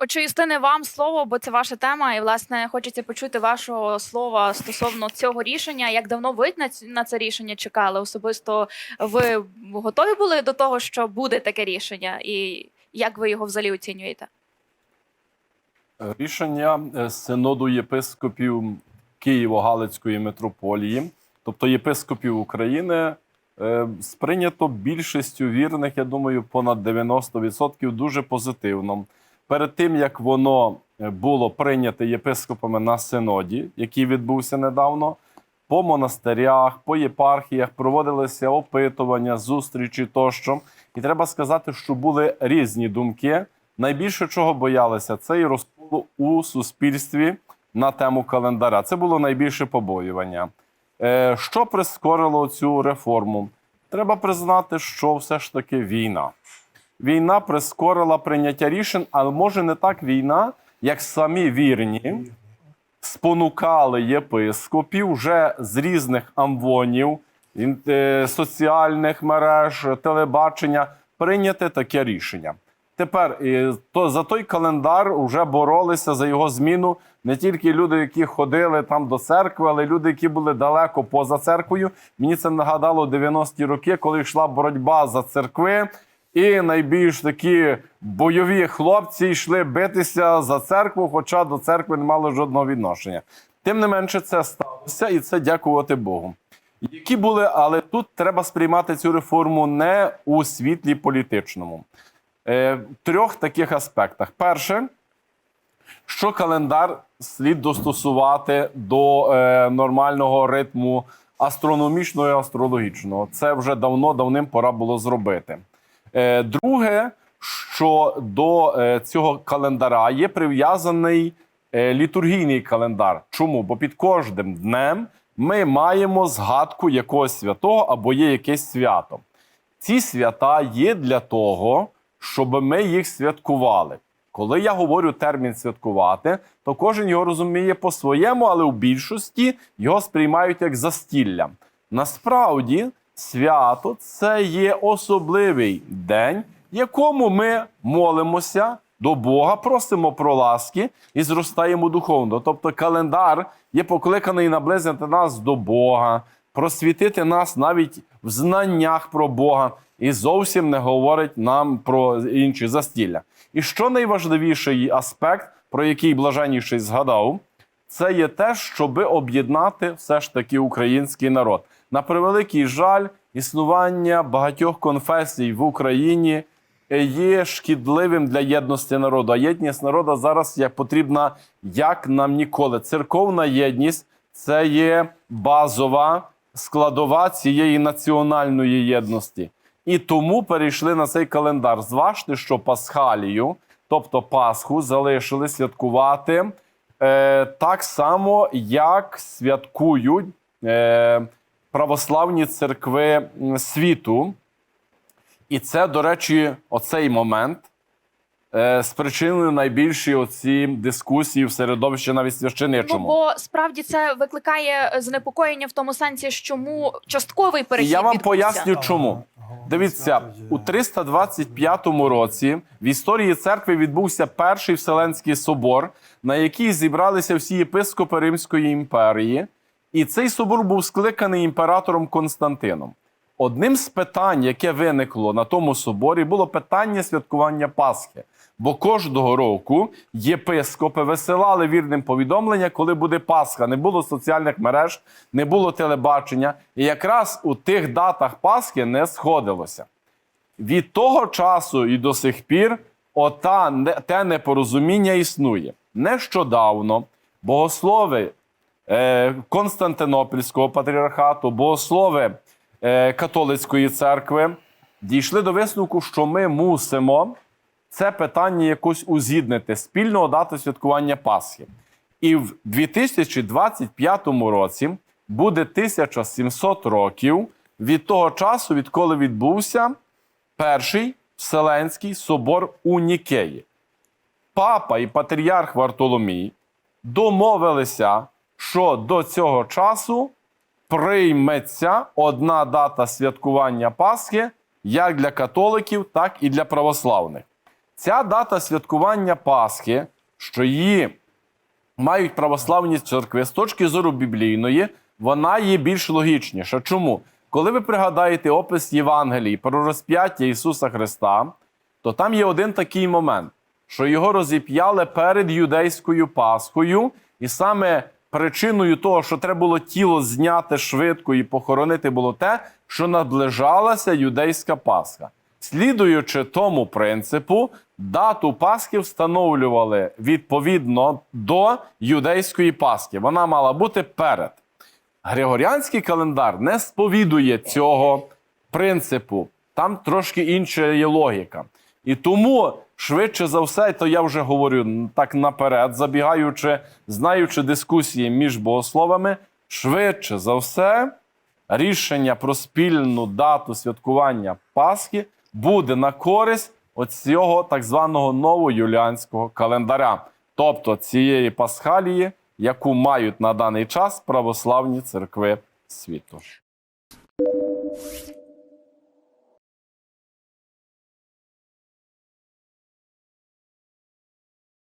Отже, Юстине, вам слово, бо це ваша тема, і власне хочеться почути вашого слова стосовно цього рішення. Як давно ви на на це рішення чекали? Особисто ви готові були до того, що буде таке рішення, і як ви його взагалі оцінюєте? Рішення е, синоду єпископів Києво-Галицької митрополії, тобто єпископів України, е, сприйнято більшістю вірних, я думаю, понад 90% дуже позитивно. Перед тим як воно е, було прийнято єпископами на синоді, який відбувся недавно, по монастирях, по єпархіях проводилися опитування, зустрічі тощо. І треба сказати, що були різні думки. Найбільше чого боялися, це і розколу у суспільстві на тему календаря. Це було найбільше побоювання. Е, Що прискорило цю реформу? Треба признати, що все ж таки війна. Війна прискорила прийняття рішень, але може не так війна, як самі вірні спонукали єпископів вже з різних амвонів, е, соціальних мереж, телебачення прийняти таке рішення. Тепер е, то за той календар вже боролися за його зміну не тільки люди, які ходили там до церкви, але й люди, які були далеко поза церквою. Мені це нагадало 90-ті роки, коли йшла боротьба за церкви. І найбільш такі бойові хлопці йшли битися за церкву, хоча до церкви не мали жодного відношення. Тим не менше, це сталося, і це дякувати Богу. Які були, але тут треба сприймати цю реформу не у світлі політичному. Е, в трьох таких аспектах. Перше, що календар слід достосувати до е, нормального ритму астрономічного і астрологічного. Це вже давно давним пора було зробити. Е, друге, що до е, цього календара є прив'язаний е, літургійний календар. Чому? Бо під кожним днем ми маємо згадку якогось святого або є якесь свято. Ці свята є для того, щоб ми їх святкували. Коли я говорю термін святкувати, то кожен його розуміє по-своєму, але в більшості його сприймають як застілля. Насправді, свято це є особливий день, якому ми молимося до Бога, просимо про ласки і зростаємо духовно. Тобто календар є покликаний наблизити нас до Бога, просвітити нас навіть в знаннях про Бога, і зовсім не говорить нам про інші застілля. І що найважливіший аспект, про який блаженніший згадав, це є те, щоби об'єднати все ж таки український народ. На превеликий жаль, існування багатьох конфесій в Україні є шкідливим для єдності народу. А єдність народу зараз є потрібна як нам ніколи. Церковна єдність це є базова складова цієї національної єдності. І тому перейшли на цей календар. Зважте, що Пасхалію, тобто Пасху, залишили святкувати е, так само, як святкують е, православні церкви світу. І це, до речі, оцей момент е, спричинив найбільші оці дискусії в середовищі навіть священичому. бо справді це викликає е, занепокоєння в тому сенсі, чому частковий І перехід я вам відбувся. поясню, чому. Дивіться, у 325 році в історії церкви відбувся перший Вселенський собор, на який зібралися всі єпископи Римської імперії, і цей собор був скликаний імператором Константином. Одним з питань, яке виникло на тому соборі, було питання святкування Пасхи. Бо кожного року єпископи висилали вірним повідомлення, коли буде Пасха. Не було соціальних мереж, не було телебачення. І якраз у тих датах Пасхи не сходилося. Від того часу і до сих пір ота, те непорозуміння існує. Нещодавно богослови Константинопольського патріархату, богослови е, католицької церкви дійшли до висновку, що ми мусимо це питання якось узгіднити, спільного дати святкування Пасхи. І в 2025 році буде 1700 років від того часу, відколи відбувся перший Вселенський собор у Нікеї. Папа і патріарх Вартоломій домовилися, що до цього часу прийметься одна дата святкування Пасхи як для католиків, так і для православних. Ця дата святкування Пасхи, що її мають православні церкви з точки зору біблійної, вона є більш логічніша. Чому? Коли ви пригадаєте опис Євангелії про розп'яття Ісуса Христа, то там є один такий момент, що його розіп'яли перед юдейською Пасхою, і саме причиною того, що треба було тіло зняти швидко і похоронити, було те, що наближалася юдейська Пасха. Слідуючи тому принципу, дату Пасхи встановлювали відповідно до юдейської Пасхи. Вона мала бути перед. Григоріанський календар не сповідує цього принципу. Там трошки інша є логіка. І тому, швидше за все, то я вже говорю так наперед, забігаючи, знаючи дискусії між богословами, швидше за все, рішення про спільну дату святкування Пасхи буде на користь оцього так званого новоюліанського календаря, тобто цієї пасхалії, яку мають на даний час православні церкви світу.